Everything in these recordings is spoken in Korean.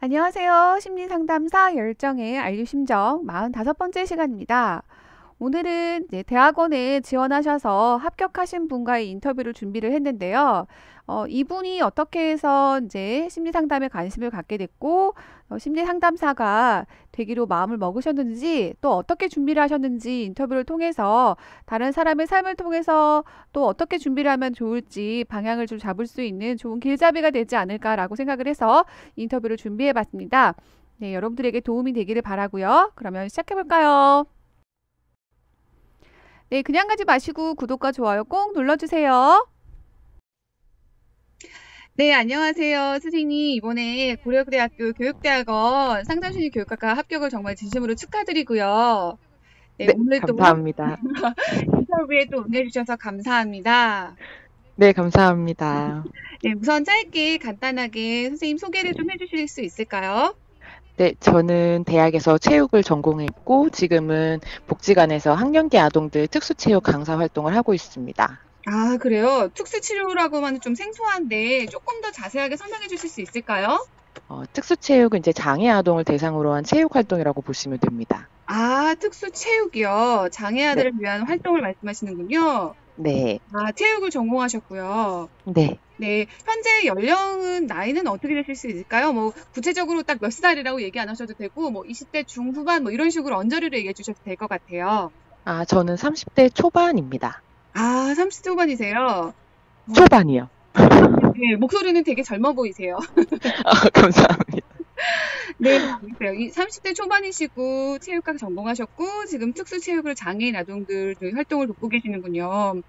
안녕하세요. 심리상담사 열정의 알류심정 45번째 시간입니다. 오늘은 이제 대학원에 지원하셔서 합격하신 분과의 인터뷰를 준비를 했는데요. 어, 이분이 어떻게 해서 이제 심리상담에 관심을 갖게 됐고, 어, 심리 상담사가 되기로 마음을 먹으셨는지, 또 어떻게 준비를 하셨는지 인터뷰를 통해서 다른 사람의 삶을 통해서 또 어떻게 준비를 하면 좋을지 방향을 좀 잡을 수 있는 좋은 길잡이가 되지 않을까라고 생각을 해서 인터뷰를 준비해 봤습니다. 네, 여러분들에게 도움이 되기를 바라고요. 그러면 시작해 볼까요? 네, 그냥 가지 마시고 구독과 좋아요 꼭 눌러주세요. 네, 안녕하세요. 선생님, 이번에 고려대학교 교육대학원 상담심리 교육학과 합격을 정말 진심으로 축하드리고요. 네, 네 오늘 감사합니다. 또 인터뷰에 또 응해주셔서 감사합니다. 네, 감사합니다. 네, 우선 짧게 간단하게 선생님 소개를 좀 해주실 수 있을까요? 네, 저는 대학에서 체육을 전공했고 지금은 복지관에서 학령기 아동들 특수체육 강사 활동을 하고 있습니다. 아, 그래요? 특수 치료라고만 좀 생소한데 조금 더 자세하게 설명해 주실 수 있을까요? 어, 특수체육은 이제 장애 아동을 대상으로 한 체육 활동이라고 보시면 됩니다. 아, 특수 체육이요. 장애 아들을 네. 위한 활동을 말씀하시는군요. 네. 아, 체육을 전공하셨고요. 네. 네. 현재 연령은, 나이는 어떻게 되실 수 있을까요? 뭐, 구체적으로 딱 몇 살이라고 얘기 안 하셔도 되고, 뭐, 20대 중후반, 뭐, 이런 식으로 언저리를 얘기해 주셔도 될 것 같아요. 아, 저는 30대 초반입니다. 아, 30대 후반이세요? 초반이요. 네, 목소리는 되게 젊어 보이세요. 아, 감사합니다. 네, 알겠어요. 30대 초반이시고 체육학 전공하셨고 지금 특수체육을 장애인 아동들 활동을 돕고 계시는군요.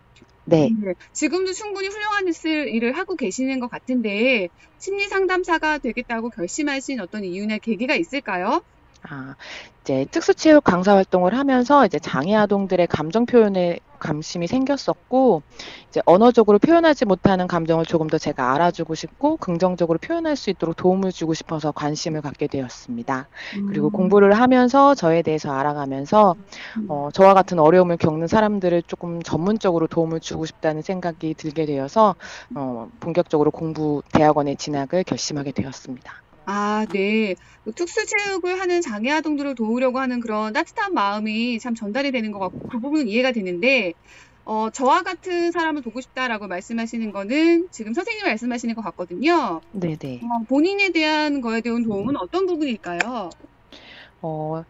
네. 네. 지금도 충분히 훌륭한 일을 하고 계시는 것 같은데 심리 상담사가 되겠다고 결심하신 어떤 이유나 계기가 있을까요? 아, 이제 특수체육 강사 활동을 하면서 이제 장애 아동들의 감정 표현에 감심이 생겼었고 이제 언어적으로 표현하지 못하는 감정을 조금 더 제가 알아주고 싶고 긍정적으로 표현할 수 있도록 도움을 주고 싶어서 관심을 갖게 되었습니다. 음. 그리고 공부를 하면서 저에 대해서 알아가면서 음. 어, 저와 같은 어려움을 겪는 사람들을 조금 전문적으로 도움을 주고 싶다는 생각이 들게 되어서 어, 본격적으로 공부 대학원에 진학을 결심하게 되었습니다. 아, 네. 그 특수체육을 하는 장애 아동들을 도우려고 하는 그런 따뜻한 마음이 참 전달이 되는 것 같고 그 부분은 이해가 되는데 어, 저와 같은 사람을 보고 싶다라고 말씀하시는 거는 지금 선생님이 말씀하시는 것 같거든요. 네네. 어, 본인에 대한 거에 대한 도움은 어떤 부분일까요? 어,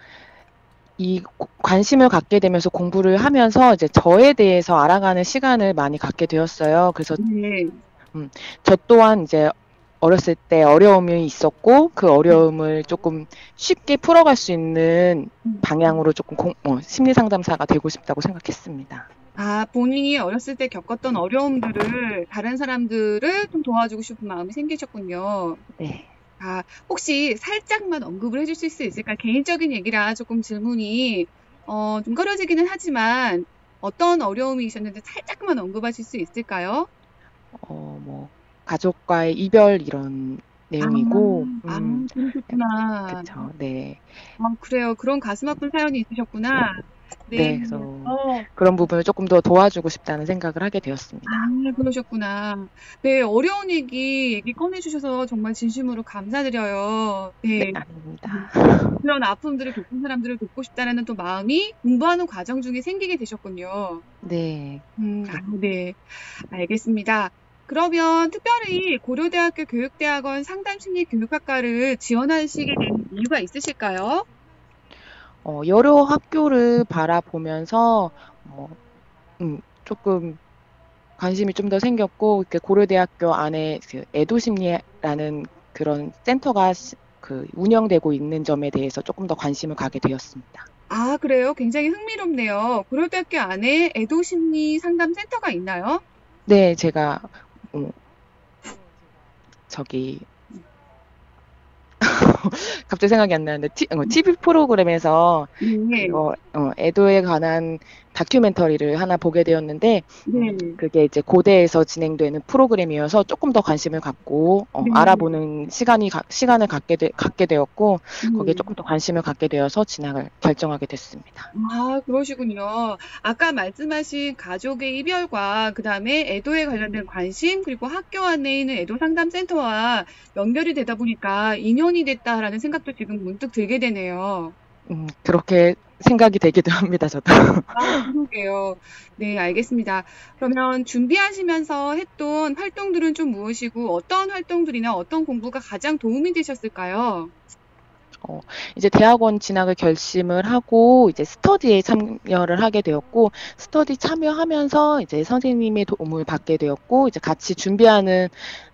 이 관심을 갖게 되면서 공부를 하면서 이제 저에 대해서 알아가는 시간을 많이 갖게 되었어요. 그래서 네. 음, 저 또한 이제 어렸을 때 어려움이 있었고 그 어려움을 조금 쉽게 풀어갈 수 있는 방향으로 조금 공, 어, 심리 상담사가 되고 싶다고 생각했습니다. 아, 본인이 어렸을 때 겪었던 어려움들을 다른 사람들을 좀 도와주고 싶은 마음이 생기셨군요. 네. 아, 혹시 살짝만 언급을 해주실 수 있을까? 개인적인 얘기라 조금 질문이 어, 좀 꺼려지기는 하지만 어떤 어려움이 있었는지 살짝만 언급하실 수 있을까요? 어, 뭐 가족과의 이별 이런 내용이고 아, 음, 아 그러셨구나. 그쵸, 네. 아, 그래요. 그런 가슴 아픈 사연이 있으셨구나. 네, 네 그래서 어. 그런 부분을 조금 더 도와주고 싶다는 생각을 하게 되었습니다. 아, 그러셨구나. 네, 어려운 얘기, 얘기 꺼내주셔서 정말 진심으로 감사드려요. 네, 네 아닙니다. 그런 아픔들을 겪은 사람들을 돕고 싶다는 또 마음이 공부하는 과정 중에 생기게 되셨군요. 네. 음, 아, 네. 알겠습니다. 그러면 특별히 고려대학교 교육대학원 상담심리교육학과를 지원하시게 된 이유가 있으실까요? 어, 여러 학교를 바라보면서 어, 음, 조금 관심이 좀 더 생겼고 그 고려대학교 안에 그 애도심리라는 그런 센터가 그 운영되고 있는 점에 대해서 조금 더 관심을 가게 되었습니다. 아, 그래요? 굉장히 흥미롭네요. 고려대학교 안에 애도심리 상담 센터가 있나요? 네, 제가 어, 저기 갑자기 생각이 안 나는데 티, 어, TV 프로그램에서 네. 어, 어, 애도에 관한 다큐멘터리를 하나 보게 되었는데 네. 그게 이제 고대에서 진행되는 프로그램이어서 조금 더 관심을 갖고 어, 네. 알아보는 시간이 가- 시간을 갖게 되, 갖게 되었고 거기에 음. 조금 더 관심을 갖게 되어서 진학을 결정하게 됐습니다. 아, 그러시군요. 아까 말씀하신 가족의 이별과 그 다음에 애도에 관련된 관심 그리고 학교 안에 있는 애도 상담 센터와 연결이 되다 보니까 인연이 됐다라는 생각도 지금 문득 들게 되네요. 음, 그렇게 생각이 되기도 합니다, 저도. 아, 그러게요. 네, 알겠습니다. 그러면 준비하시면서 했던 활동들은 좀 무엇이고 어떤 활동들이나 어떤 공부가 가장 도움이 되셨을까요? 이제 대학원 진학을 결심을 하고 이제 스터디에 참여를 하게 되었고 스터디 참여하면서 이제 선생님의 도움을 받게 되었고 이제 같이 준비하는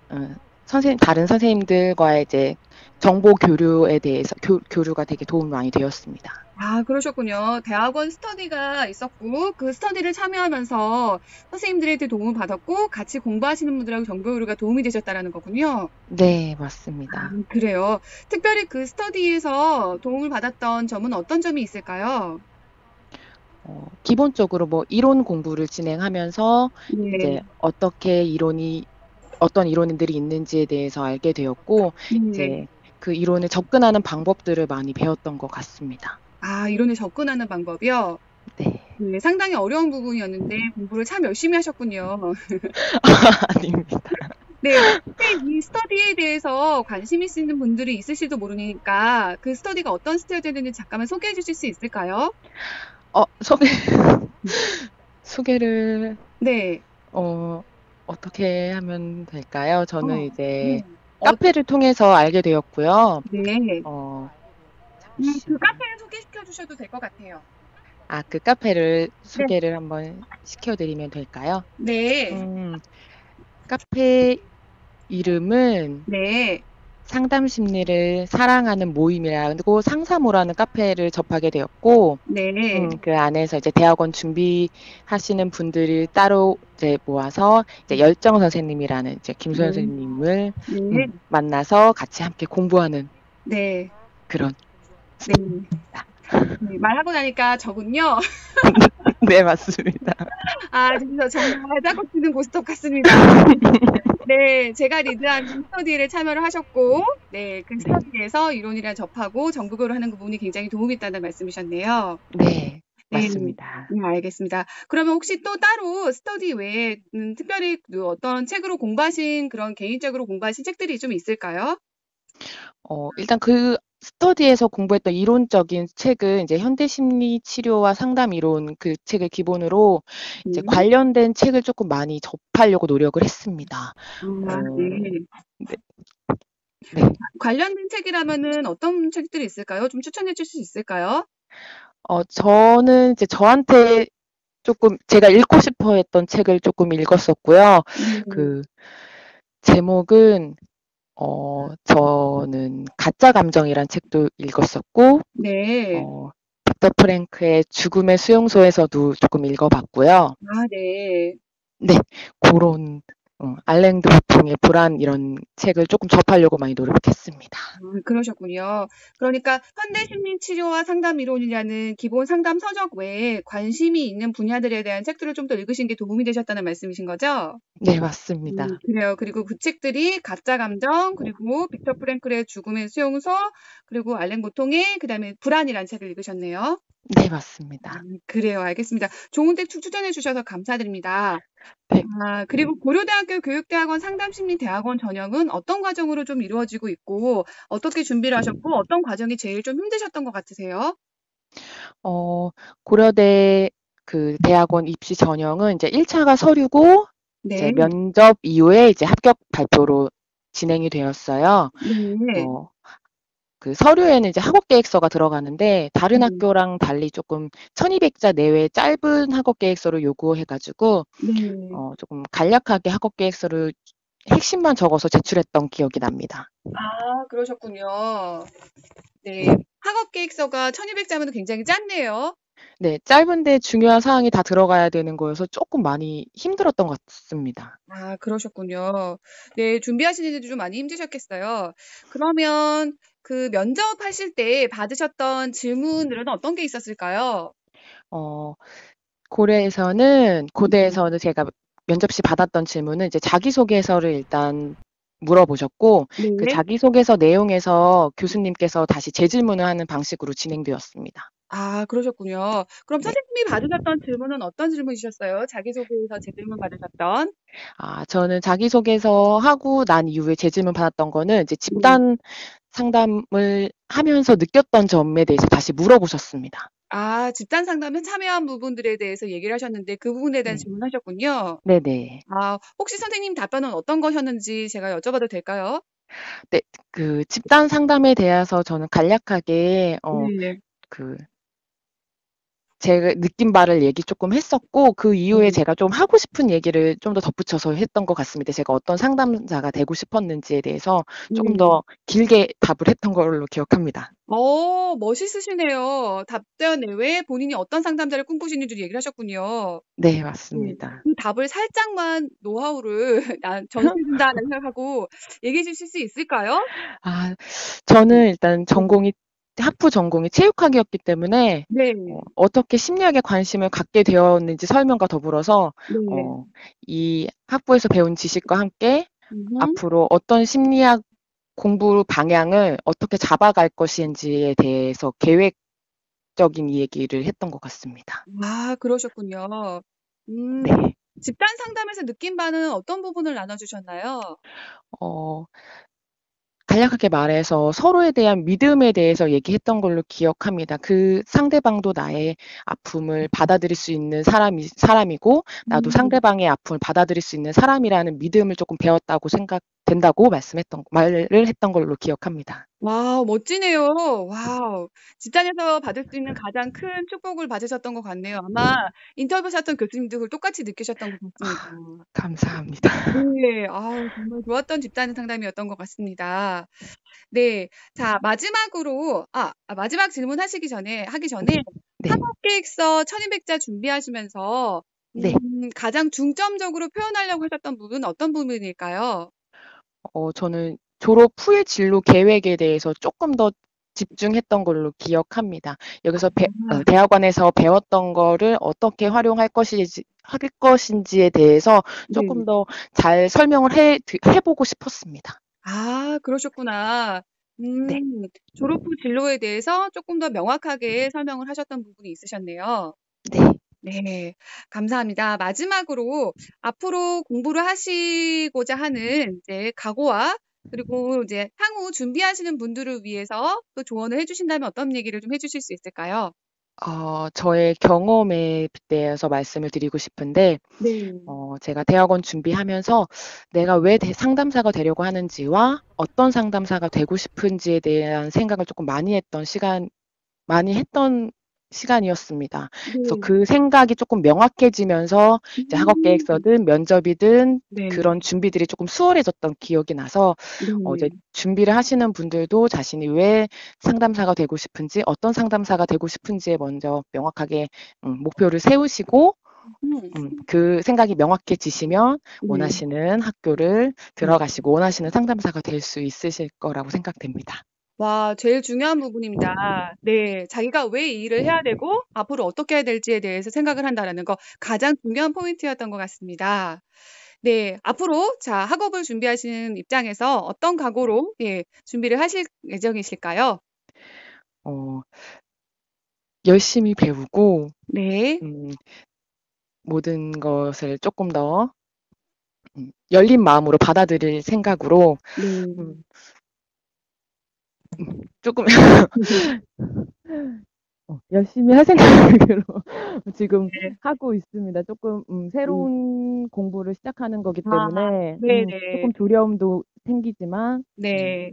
어, 선생님 다른 선생님들과의 이제 정보 교류에 대해서 교, 교류가 되게 도움이 많이 되었습니다. 아, 그러셨군요. 대학원 스터디가 있었고, 그 스터디를 참여하면서 선생님들한테 도움을 받았고, 같이 공부하시는 분들하고 정보 교류가 도움이 되셨다라는 거군요. 네, 맞습니다. 아, 그래요. 특별히 그 스터디에서 도움을 받았던 점은 어떤 점이 있을까요? 어, 기본적으로 뭐 이론 공부를 진행하면서 네. 이제 어떻게 이론이 어떤 이론들이 있는지에 대해서 알게 되었고 네. 이제 그 이론에 접근하는 방법들을 많이 배웠던 것 같습니다. 아, 이론에 접근하는 방법이요? 네. 네, 상당히 어려운 부분이었는데 공부를 참 열심히 하셨군요. 아닙니다. 네, 이 스터디에 대해서 관심 있으신 분들이 있으실지도 모르니까 그 스터디가 어떤 스터디였는지 잠깐만 소개해 주실 수 있을까요? 어, 소개, 소개를, 네. 어, 어떻게 하면 될까요? 저는 어, 이제 네. 카페를 통해서 알게 되었고요. 네. 어, 음, 그. 카페를 소개시켜 주셔도 될 것 같아요. 아, 그 카페를 소개를 한번 시켜드리면 될까요? 네. 음, 카페 이름은 네. 상담 심리를 사랑하는 모임이라고 상사모라는 카페를 접하게 되었고, 네. 음, 그 안에서 이제 대학원 준비하시는 분들을 따로 이제 모아서 이제 열정 선생님이라는 이제 김 네. 선생님을 네. 음, 만나서 같이 함께 공부하는 네. 그런 네. 네, 말하고 나니까 저군요. 네 맞습니다. 아, 진짜 정말 작업 치는 고스톱 같습니다. 네, 제가 리드한 스터디에 참여를 하셨고, 네, 그 스터디에서 이론이랑 접하고 전국으로 하는 그 부분이 굉장히 도움이 있다는 말씀이셨네요. 네 네. 맞습니다. 네, 알겠습니다. 그러면 혹시 또 따로 스터디 외에 음, 특별히 그 어떤 책으로 공부하신 그런 개인적으로 공부하신 책들이 좀 있을까요? 어 일단 그 스터디에서 공부했던 이론적인 책은 이제 현대 심리 치료와 상담 이론 그 책을 기본으로 이제 네. 관련된 책을 조금 많이 접하려고 노력을 했습니다. 아, 어, 네. 네. 네. 관련된 책이라면은 어떤 책들이 있을까요? 좀 추천해 주실 수 있을까요? 어, 저는 이제 저한테 조금 제가 읽고 싶어 했던 책을 조금 읽었었고요. 네. 그 제목은 어, 저는 가짜 감정이란 책도 읽었었고, 네. 어, 빅터 프랭크의 죽음의 수용소에서도 조금 읽어봤고요. 아, 네. 네, 그런 어, 알랭드 보통의 불안 이런 책을 조금 접하려고 많이 노력했습니다. 아, 그러셨군요. 그러니까 현대 심리 치료와 상담 이론이라는 기본 상담 서적 외에 관심이 있는 분야들에 대한 책들을 좀 더 읽으신 게 도움이 되셨다는 말씀이신 거죠? 네, 맞습니다. 음, 그래요. 그리고 그 책들이 가짜 감정, 그리고 빅터 프랭클의 죽음의 수용소, 그리고 알랭 보통의 그다음에 불안이라는 책을 읽으셨네요. 네, 맞습니다. 음, 그래요. 알겠습니다. 좋은 책 추천해 주셔서 감사드립니다. 네. 아, 그리고 고려대학교 교육대학원 상담심리대학원 전형은 어떤 과정으로 좀 이루어지고 있고, 어떻게 준비를 하셨고, 어떤 과정이 제일 좀 힘드셨던 것 같으세요? 어, 고려대 그 대학원 입시 전형은 이제 1차가 서류고 이제 네. 면접 이후에 이제 합격 발표로 진행이 되었어요. 네. 어, 그 서류에는 이제 학업 계획서가 들어가는데 다른 음. 학교랑 달리 조금 1200자 내외 짧은 학업 계획서를 요구해 가지고 네. 어, 조금 간략하게 학업 계획서를 핵심만 적어서 제출했던 기억이 납니다. 아, 그러셨군요. 네. 학업 계획서가 1200자면 굉장히 짧네요. 네, 짧은데 중요한 사항이 다 들어가야 되는 거여서 조금 많이 힘들었던 것 같습니다. 아, 그러셨군요. 네, 준비하시는데도 좀 많이 힘드셨겠어요. 그러면 그 면접하실 때 받으셨던 질문들은 어떤 게 있었을까요? 어, 고려에서는 고대에서는 제가 면접 시 받았던 질문은 이제 자기소개서를 일단 물어보셨고 그 네. 자기소개서 내용에서 교수님께서 다시 재질문을 하는 방식으로 진행되었습니다. 아, 그러셨군요. 그럼 네. 선생님이 받으셨던 질문은 어떤 질문이셨어요? 자기소개서 재질문 받으셨던? 아, 저는 자기소개서 하고 난 이후에 재질문 받았던 거는 이제 네. 집단 상담을 하면서 느꼈던 점에 대해서 다시 물어보셨습니다. 아, 집단 상담에 참여한 부분들에 대해서 얘기를 하셨는데 그 부분에 대한 네. 질문하셨군요. 네네. 아, 혹시 선생님 답변은 어떤 것이었는지 제가 여쭤봐도 될까요? 네, 그 집단 상담에 대해서 저는 간략하게 어, 네. 그 제가 느낀 바를 얘기 조금 했었고 그 이후에 네. 제가 좀 하고 싶은 얘기를 좀 더 덧붙여서 했던 것 같습니다. 제가 어떤 상담자가 되고 싶었는지에 대해서 조금 네. 더 길게 답을 했던 걸로 기억합니다. 어, 멋있으시네요. 답변 내외에 본인이 어떤 상담자를 꿈꾸시는지 얘기를 하셨군요. 네, 네. 맞습니다. 그 답을 살짝만 노하우를 난 전수해준다는 생각하고 얘기해 주실 수 있을까요? 아, 저는 일단 전공이 학부 전공이 체육학이었기 때문에 네. 어, 어떻게 심리학에 관심을 갖게 되었는지 설명과 더불어서 네. 어, 이 학부에서 배운 지식과 함께 음흠. 앞으로 어떤 심리학 공부 방향을 어떻게 잡아갈 것인지에 대해서 계획적인 얘기를 했던 것 같습니다. 아, 그러셨군요. 음, 네. 집단 상담에서 느낀 바는 어떤 부분을 나눠주셨나요? 어, 간략하게 말해서 서로에 대한 믿음에 대해서 얘기했던 걸로 기억합니다. 그 상대방도 나의 아픔을 받아들일 수 있는 사람이, 사람이고, 나도 음. 상대방의 아픔을 받아들일 수 있는 사람이라는 믿음을 조금 배웠다고 생각 된다고 말씀했던, 말을 했던 걸로 기억합니다. 와우, 멋지네요. 와우. 집단에서 받을 수 있는 가장 큰 축복을 받으셨던 것 같네요. 아마 인터뷰하셨던 교수님도 그걸 똑같이 느끼셨던 것 같습니다. 감사합니다. 네, 아우, 정말 좋았던 집단 상담이었던 것 같습니다. 네, 자, 마지막으로, 아, 아, 마지막 질문 하시기 전에, 하기 전에, 네. 학업계획서 1200자 준비하시면서, 네. 음, 가장 중점적으로 표현하려고 하셨던 부분은 어떤 부분일까요? 어, 저는 졸업 후의 진로 계획에 대해서 조금 더 집중했던 걸로 기억합니다. 여기서 배, 아. 어, 대학원에서 배웠던 거를 어떻게 활용할 것인지, 할 것인지에 대해서 조금 네. 더잘 설명을 해, 해보고 싶었습니다. 아, 그러셨구나. 음, 네. 졸업 후 진로에 대해서 조금 더 명확하게 설명을 하셨던 부분이 있으셨네요. 네. 네, 감사합니다. 마지막으로 앞으로 공부를 하시고자 하는 이제 각오와 그리고 이제 향후 준비하시는 분들을 위해서 또 조언을 해주신다면 어떤 얘기를 좀 해주실 수 있을까요? 어, 저의 경험에 대해서 말씀을 드리고 싶은데, 네. 어, 제가 대학원 준비하면서 내가 왜 대- 상담사가 되려고 하는지와 어떤 상담사가 되고 싶은지에 대한 생각을 조금 많이 했던 시간, 많이 했던 시간이었습니다. 그래서 네. 그 생각이 조금 명확해지면서 이제 학업 음, 계획서든 면접이든 네. 그런 준비들이 조금 수월해졌던 기억이 나서 어, 이제 네. 준비를 하시는 분들도 자신이 왜 상담사가 되고 싶은지, 어떤 상담사가 되고 싶은지에 먼저 명확하게 음, 목표를 세우시고 음, 음, 그 생각이 명확해지시면 네. 원하시는 학교를 들어가시고 원하시는 상담사가 될 수 있으실 거라고 생각됩니다. 와, 제일 중요한 부분입니다. 네, 자기가 왜 이 일을 해야 되고 앞으로 어떻게 해야 될지에 대해서 생각을 한다라는 거 가장 중요한 포인트였던 것 같습니다. 네, 앞으로 자, 학업을 준비하시는 입장에서 어떤 각오로 예, 준비를 하실 예정이실까요? 어, 열심히 배우고 네, 음, 모든 것을 조금 더 음, 열린 마음으로 받아들일 생각으로 네. 음, 음, 조금 어, 열심히 할 생각으로 지금 네. 하고 있습니다. 조금 음, 새로운 공부를 시작하는 거기 아, 때문에 음, 네네. 조금 두려움도 생기지만 음, 네,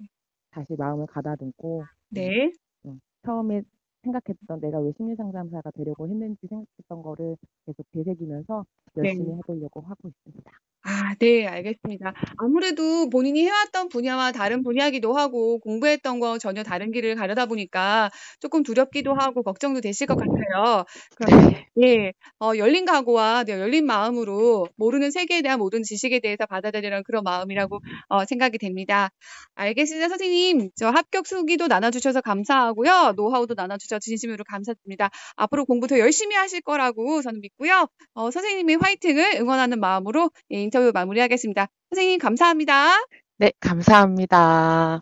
다시 마음을 가다듬고 음, 네. 음, 처음에 생각했던 내가 왜 심리 상담사가 되려고 했는지 생각했던 거를 계속 되새기면서 네. 열심히 해보려고 하고 있습니다. 아, 네, 알겠습니다. 아무래도 본인이 해왔던 분야와 다른 분야기도 하고 공부했던 거 전혀 다른 길을 가려다 보니까 조금 두렵기도 하고 걱정도 되실 것 같아요. 그럼 네. 예, 어, 열린 각오와 네, 열린 마음으로 모르는 세계에 대한 모든 지식에 대해서 받아들이는 그런 마음이라고 어, 생각이 됩니다. 알겠습니다, 선생님. 저 합격 수기도 나눠주셔서 감사하고요. 노하우도 나눠주셔서 주셔서 진심으로 감사드립니다. 앞으로 공부 더 열심히 하실 거라고 저는 믿고요. 어, 선생님의 화이팅을 응원하는 마음으로 예, 인터뷰 마무리하겠습니다. 선생님 감사합니다. 네, 감사합니다.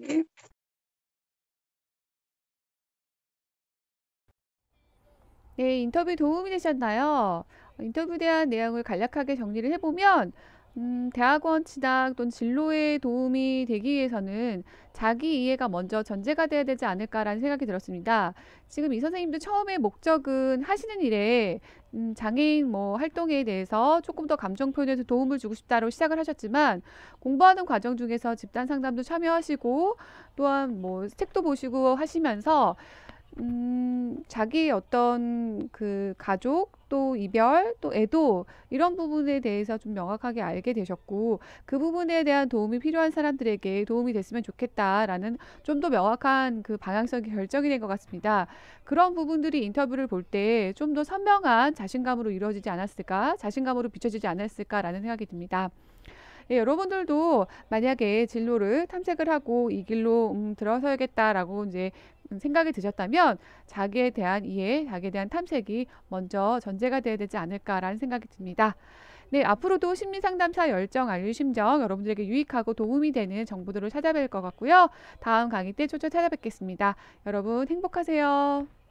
네. 네, 인터뷰 도움이 되셨나요? 어, 인터뷰에 대한 내용을 간략하게 정리를 해보면, 음, 대학원 진학 또는 진로에 도움이 되기 위해서는 자기 이해가 먼저 전제가 돼야 되지 않을까라는 생각이 들었습니다. 지금 이 선생님도 처음에 목적은 하시는 일에 음, 장애인 뭐 활동에 대해서 조금 더 감정 표현에서 도움을 주고 싶다로 시작을 하셨지만 공부하는 과정 중에서 집단 상담도 참여하시고 또한 뭐 책도 보시고 하시면서 음, 자기의 어떤 그 가족, 또 이별, 또 애도 이런 부분에 대해서 좀 명확하게 알게 되셨고 그 부분에 대한 도움이 필요한 사람들에게 도움이 됐으면 좋겠다라는 좀 더 명확한 그 방향성이 결정이 된 것 같습니다. 그런 부분들이 인터뷰를 볼 때 좀 더 선명한 자신감으로 이루어지지 않았을까, 자신감으로 비춰지지 않았을까라는 생각이 듭니다. 예, 여러분들도 만약에 진로를 탐색을 하고 이 길로 음, 들어서야겠다라고 이제 음, 생각이 드셨다면 자기에 대한 이해, 자기에 대한 탐색이 먼저 전제가 돼야 되지 않을까라는 생각이 듭니다. 네, 앞으로도 심리상담사 열정, 알유심정 여러분들에게 유익하고 도움이 되는 정보들을 찾아뵐 것 같고요. 다음 강의 때 초초 찾아뵙겠습니다. 여러분 행복하세요.